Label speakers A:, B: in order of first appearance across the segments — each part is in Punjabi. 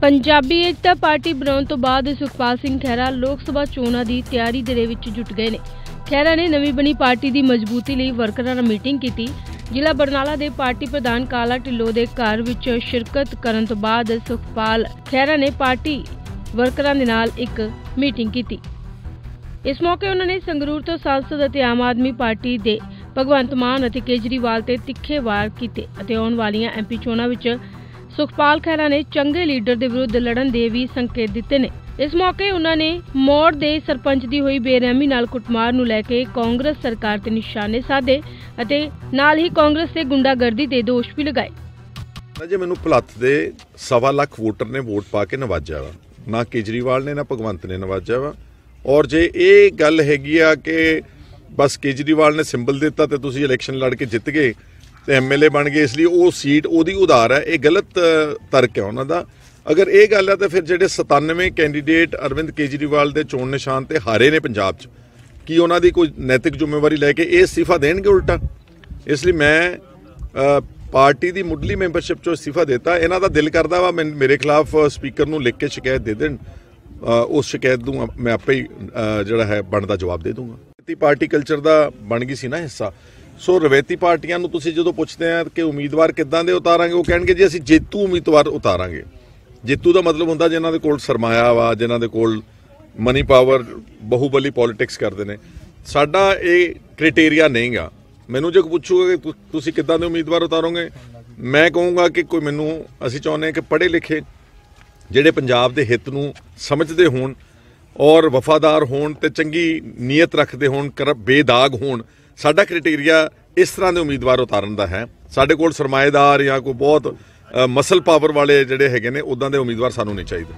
A: ਪੰਜਾਬੀ ਏਕਤਾ ਪਾਰਟੀ ਬਣਾਉਣ ਤੋਂ ਬਾਅਦ ਸੁਖਪਾਲ ਸਿੰਘ ਖਹਿਰਾ ਲੋਕ ਸਭਾ ਚੋਣਾਂ ਦੀ ਤਿਆਰੀ ਦੇ ਵਿੱਚ ਜੁਟ ਗਏ ਨੇ। ਖਹਿਰਾ ਨੇ ਨਵੀਂ ਬਣੀ ਪਾਰਟੀ ਦੀ ਮਜ਼ਬੂਤੀ ਲਈ ਵਰਕਰਾਂ ਨਾਲ ਮੀਟਿੰਗ ਕੀਤੀ। ਜ਼ਿਲ੍ਹਾ ਬਰਨਾਲਾ ਦੇ ਪਾਰਟੀ ਪ੍ਰਧਾਨ ਕਾਲਾ ਢਿੱਲੋਂ ਦੇ ਘਰ ਵਿੱਚ ਸ਼ਿਰਕਤ ਕਰਨ ਤੋਂ ਬਾਅਦ ਸੁਖਪਾਲ ਖਹਿਰਾ ਨੇ ਪਾਰਟੀ ਵਰਕਰਾਂ ਦੇ ਨਾਲ ਇੱਕ ਮੀਟਿੰਗ ਕੀਤੀ। ਇਸ ਮੌਕੇ ਉਹਨਾਂ ਨੇ ਸੰਗਰੂਰ ਤੋਂ ਸੰਸਦ ਅਤੇ ਆਮ ਆਦਮੀ ਪਾਰਟੀ ਦੇ ਭਗਵੰਤ ਮਾਨ ਅਤੇ ਕੇਜਰੀਵਾਲ ਤੇ ਤਿੱਖੇ ਵਾਰ ਕੀਤੇ ਅਤੇ ਆਉਣ ਵਾਲੀਆਂ ਐਮਪੀ ਚੋਣਾਂ ਵਿੱਚ ਸੁਖਪਾਲ ਖਹਿਰਾ ਨੇ ਚੰਗੇ ਲੀਡਰ ਦੇ ਵਿਰੁੱਧ ਲੜਨ ਦੇ ਵੀ ਸੰਕੇਤ ਦਿੱਤੇ ਨੇ। ਇਸ ਮੌਕੇ ਉਹਨਾਂ ਨੇ ਮੋੜ ਦੇ ਸਰਪੰਚ ਦੀ ਹੋਈ ਬੇਰਹਿਮੀ ਨਾਲ ਕੁੱਟਮਾਰ ਨੂੰ ਲੈ ਕੇ ਕਾਂਗਰਸ ਸਰਕਾਰ ਤੇ ਨਿਸ਼ਾਨੇ ਸਾਧੇ ਅਤੇ ਨਾਲ ਹੀ ਕਾਂਗਰਸ ਤੇ ਗੁੰਡਾਗਰਦੀ ਦੇ ਦੋਸ਼ ਵੀ ਲਗਾਏ।
B: ਜੇ, ਮੈਨੂੰ ਭਲੱਥ ਦੇ ਸਵਾ ਲੱਖ ਵੋਟਰ ਨੇ ਵੋਟ ਪਾ ਕੇ ਨਵਾਜਿਆ ਵਾ। ਨਾ ਕੇਜਰੀਵਾਲ ਨੇ, ਨਾ ਭਗਵੰਤ ਨੇ ਨਵਾਜਿਆ ਵਾ। ਔਰ ਜੇ ਇਹ ਗੱਲ ਹੈਗੀ ਆ ਕਿ ਬਸ ਕੇਜਰੀਵਾਲ ਨੇ ਸਿੰਬਲ ਦਿੱਤਾ ਤੇ ਤੁਸੀਂ ਇਲੈਕਸ਼ਨ ਲੜ ਕੇ ਜਿੱਤ ਗਏ ਤੇ ਐਮਐਲਏ ਬਣ ਗਏ, ਇਸ ਲਈ ਉਹ ਸੀਟ, ਉਹਦੀ ਉਧਾਰ ਹੈ। ਇਹ ਗਲਤ ਤਰਕ ਹੈ ਉਹਨਾਂ ਦਾ। ਅਗਰ ਇਹ ਗੱਲ ਹੈ ਤਾਂ ਫਿਰ ਜਿਹੜੇ 97 ਕੈਂਡੀਡੇਟ ਅਰਵਿੰਦ ਕੇਜਰੀਵਾਲ ਦੇ ਚੋਣ ਨਿਸ਼ਾਨ ਤੇ ਹਾਰੇ ਨੇ ਪੰਜਾਬ 'ਚ, ਕੀ ਉਹਨਾਂ ਦੀ ਕੋਈ ਨੈਤਿਕ ਜ਼ਿੰਮੇਵਾਰੀ ਲੈ ਕੇ ਇਹ ਅਸਤੀਫਾ ਦੇਣਗੇ ਉਲਟਾ? ਇਸ ਲਈ ਮੈਂ ਪਾਰਟੀ ਦੀ ਮੁੱਢਲੀ ਮੈਂਬਰਸ਼ਿਪ ਚੋਂ ਅਸਤੀਫਾ ਦਿੱਤਾ। ਇਹਨਾਂ ਦਾ ਦਿਲ ਕਰਦਾ ਵਾ ਮੈਨ- ਮੇਰੇ ਖਿਲਾਫ ਸਪੀਕਰ ਨੂੰ ਲਿਖ ਕੇ ਸ਼ਿਕਾਇਤ ਦੇ ਦੇਣ। ਉਸ ਸ਼ਿਕਾਇਤ ਨੂੰ ਮੈਂ ਆਪੇ ਹੀ ਜਿਹੜਾ ਹੈ ਬਣਦਾ ਜਵਾਬ ਦੇ ਦੂੰਗਾ। ਪਾਰਟੀ ਕਲਚਰ ਦਾ ਬਣ ਗਈ ਸੀ ਨਾ ਹਿੱਸਾ। ਸੋ ਰਵੈਤੀ ਪਾਰਟੀਆਂ ਨੂੰ ਤੁਸੀਂ ਜਦੋਂ ਪੁੱਛਦੇ ਆ ਕਿ ਉਮੀਦਵਾਰ ਕਿੱਦਾਂ ਦੇ ਉਤਾਰਾਂਗੇ, ਉਹ ਕਹਿਣਗੇ ਜੀ ਅਸੀਂ ਜੇਤੂ ਉਮੀਦਵਾਰ ਉਤਾਰਾਂਗੇ। ਜੇਤੂ ਦਾ ਮਤਲਬ ਹੁੰਦਾ ਜਿਨ੍ਹਾਂ ਦੇ ਕੋਲ ਸਰਮਾਇਆ ਵਾ, ਜਿਨ੍ਹਾਂ ਦੇ ਕੋਲ ਮਨੀ ਪਾਵਰ ਬਹੁਬਲੀ ਪੋਲਿਟਿਕਸ ਕਰਦੇ ਨੇ। ਸਾਡਾ ਇਹ ਕ੍ਰਾਈਟੇਰੀਆ ਨਹੀਂਗਾ ਮੈਨੂੰ ਜੇ ਪੁੱਛੂਗਾ ਕਿ ਤੁਸੀਂ ਕਿੱਦਾਂ ਦੇ ਉਮੀਦਵਾਰ ਉਤਾਰੋਗੇ, ਮੈਂ ਕਹੂੰਗਾ ਕਿ ਕੋਈ ਮੈਨੂੰ, ਅਸੀਂ ਚਾਹੁੰਦੇ ਹਾਂ ਕਿ ਪੜ੍ਹੇ ਲਿਖੇ, ਜਿਹੜੇ ਪੰਜਾਬ ਦੇ ਹਿੱਤ ਨੂੰ ਸਮਝਦੇ ਹੋਣ ਔਰ ਵਫਾਦਾਰ ਹੋਣ ਤੇ ਚੰਗੀ ਨੀਅਤ ਰੱਖਦੇ ਹੋਣ, ਕਰ, ਬੇਦਾਗ ਹੋਣ ਸਾਡਾ ਕ੍ਰਾਈਟੇਰੀਆ ਇਸ ਤਰ੍ਹਾਂ ਦੇ ਉਮੀਦਵਾਰ ਉਤਾਰਨ ਦਾ ਹੈ। ਸਾਡੇ ਕੋਲ ਸਰਮਾਏਦਾਰ ਜਾਂ ਕੋਈ ਬਹੁਤ ਮਸਲ ਪਾਵਰ ਵਾਲੇ ਜਿਹੜੇ ਹੈਗੇ ਨੇ ਉਦਾਂ ਦੇ ਉਮੀਦਵਾਰ ਸਾਨੂੰ ਨਹੀਂ ਚਾਹੀਦੇ।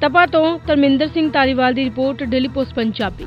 A: ਤਪਾ ਤੋਂ ਧਰਮਿੰਦਰ ਸਿੰਘ ਧਾਰੀਵਾਲ ਦੀ ਰਿਪੋਰਟ, ਡੇਲੀ ਪੋਸਟ, ਪੰਜਾਬੀ।